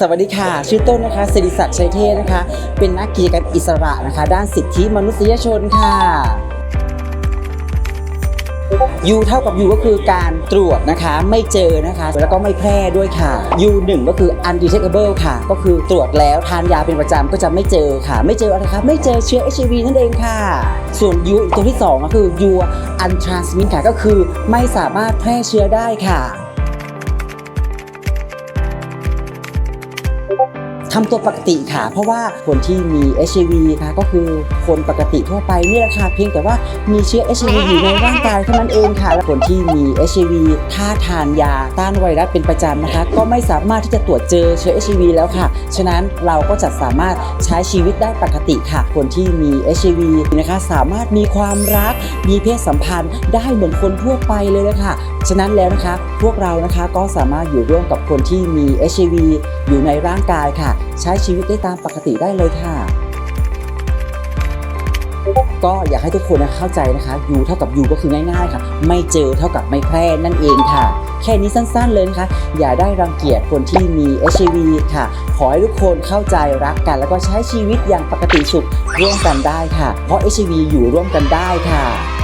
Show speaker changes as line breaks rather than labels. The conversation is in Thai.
สวัสดีค่ะ ชื่อต้นนะคะสิริศักดิ์ชัยเทศนะคะ เป็นนักกิจกรรมอิสระนะคะ ด้านสิทธิมนุษยชนค่ะ U เท่ากับ U ก็คือการตรวจนะคะ ไม่เจอนะคะ แล้วก็ไม่แพร่ด้วยค่ะ U 1ก็คือ undetectable ค่ะ ก็คือตรวจแล้วทานยาเป็นประจำก็จะไม่เจอค่ะ ไม่เจออะไรคะไม่เจอเชื้อ HIV นั่นเองค่ะ ส่วน U อีกตัวที่ 2 ก็คือ U untransmit ค่ะก็คือไม่สามารถแพร่เชื้อได้ค่ะ ทำตัวปกติค่ะ เพราะว่าคนที่มี HIV ค่ะก็คือคนปกติทั่วไปนี่แหละค่ะเพียงแต่ว่ามีเชื้อ HIV อยู่ในร่างกายเท่านั้นเองค่ะและคนที่มี HIV ถ้าทานยาต้านไวรัสเป็นประจำนะคะ ก็ไม่สามารถที่จะตรวจเจอเชื้อ HIV แล้วค่ะ ฉะนั้นเราก็จะสามารถใช้ชีวิตได้ปกติค่ะ คนที่มี HIV นะคะสามารถมีความรักมีเพศสัมพันธ์ได้เหมือนคนทั่วไปเลยละค่ะ ฉะนั้นแล้วนะคะพวกเรานะคะก็สามารถอยู่ร่วมกับคนที่มี HIV อยู่ในร่างกายค่ะใช้ชีวิตได้ตามปกติได้เลยค่ะ ก็อยากให้ทุกคนนะเข้าใจนะคะ U เท่ากับ U ก็คือง่ายๆค่ะ ไม่เจอเท่ากับไม่แพร่นั่นเองค่ะ แค่นี้สั้นๆเลยนะคะ อย่าได้รังเกียจคนที่มี HIV ค่ะ ขอให้ทุกคนเข้าใจรักกัน แล้วก็ใช้ชีวิตอย่างปกติสุขร่วมกันได้ค่ะ เพราะ HIV อยู่ร่วมกันได้ค่ะ